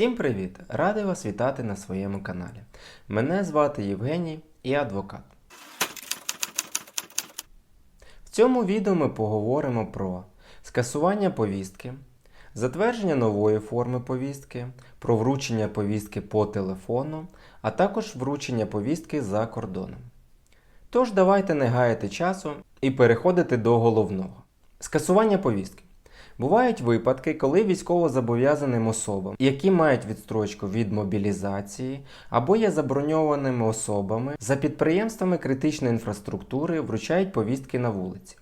Всім привіт! Радий вас вітати на своєму каналі. Мене звати Євгеній і адвокат. В цьому відео ми поговоримо про скасування повістки, затвердження нової форми повістки, про вручення повістки по телефону, а також вручення повістки за кордоном. Тож давайте не гаяти часу і переходити до головного. Скасування повістки. Бувають випадки, коли військовозобов'язаним особам, які мають відстрочку від мобілізації або є заброньованими особами, за підприємствами критичної інфраструктури вручають повістки на вулиці.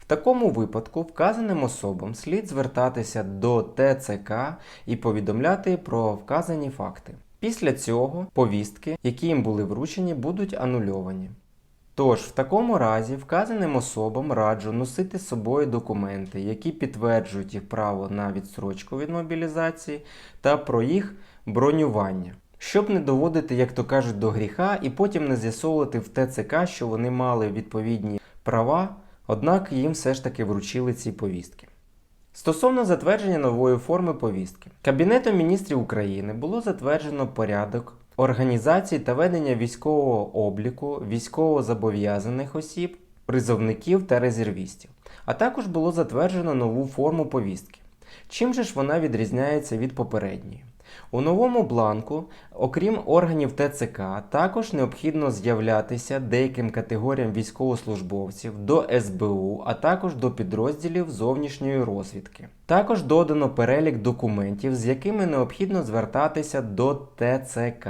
В такому випадку вказаним особам слід звертатися до ТЦК і повідомляти про вказані факти. Після цього повістки, які їм були вручені, будуть анульовані. Тож, в такому разі вказаним особам раджу носити з собою документи, які підтверджують їх право на відстрочку від мобілізації та про їх бронювання, щоб не доводити, як то кажуть, до гріха і потім не з'ясовувати в ТЦК, що вони мали відповідні права, однак їм все ж таки вручили ці повістки. Стосовно затвердження нової форми повістки, Кабінетом міністрів України було затверджено порядок організації та ведення військового обліку військовозобов'язаних осіб, призовників та резервістів, а також було затверджено нову форму повістки. Чим же ж вона відрізняється від попередньої? У новому бланку, окрім органів ТЦК, також необхідно з'являтися деяким категоріям військовослужбовців до СБУ, а також до підрозділів зовнішньої розвідки. Також додано перелік документів, з якими необхідно звертатися до ТЦК.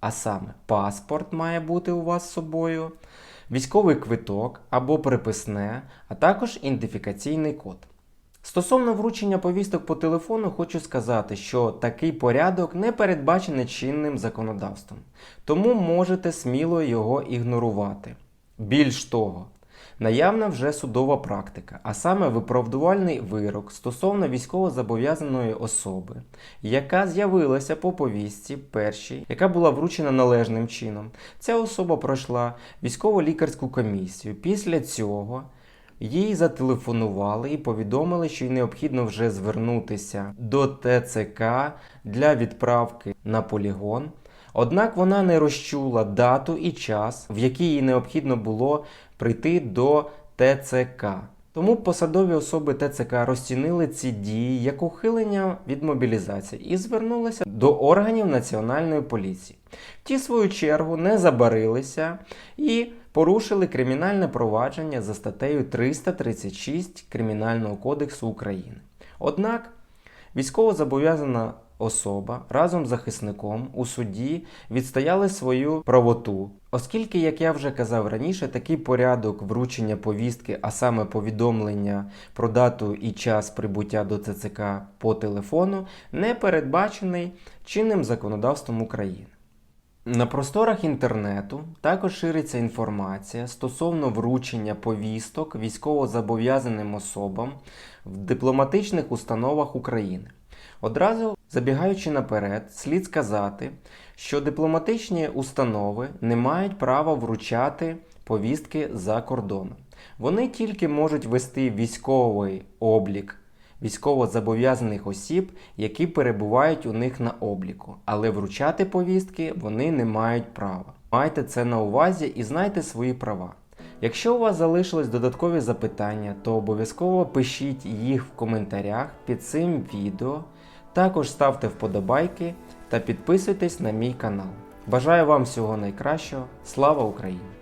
А саме, паспорт має бути у вас з собою, військовий квиток або приписне, а також ідентифікаційний код. Стосовно вручення повісток по телефону, хочу сказати, що такий порядок не передбачений чинним законодавством, тому можете сміло його ігнорувати. Більш того, наявна вже судова практика, а саме виправдувальний вирок стосовно військовозобов'язаної особи, яка з'явилася по повістці першій, яка була вручена належним чином. Ця особа пройшла військово-лікарську комісію. Після цього. Їй зателефонували і повідомили, що їй необхідно вже звернутися до ТЦК для відправки на полігон. Однак вона не розчула дату і час, в який їй необхідно було прийти до ТЦК. Тому посадові особи ТЦК розцінили ці дії як ухилення від мобілізації і звернулися до органів Національної поліції. Ті, в свою чергу, не забарилися і порушили кримінальне провадження за статтею 336 Кримінального кодексу України. Однак військовозобов'язана особа разом з захисником у суді відстояли свою правоту, оскільки, як я вже казав раніше, такий порядок вручення повістки, а саме повідомлення про дату і час прибуття до ЦЦК по телефону, не передбачений чинним законодавством України. На просторах інтернету також шириться інформація стосовно вручення повісток військовозобов'язаним особам в дипломатичних установах України. Одразу забігаючи наперед, слід сказати, що дипломатичні установи не мають права вручати повістки за кордоном. Вони тільки можуть вести військовий облік військовозобов'язаних осіб, які перебувають у них на обліку, але вручати повістки вони не мають права. Майте це на увазі і знайте свої права. Якщо у вас залишились додаткові запитання, то обов'язково пишіть їх в коментарях під цим відео. Також ставте вподобайки та підписуйтесь на мій канал. Бажаю вам всього найкращого. Слава Україні!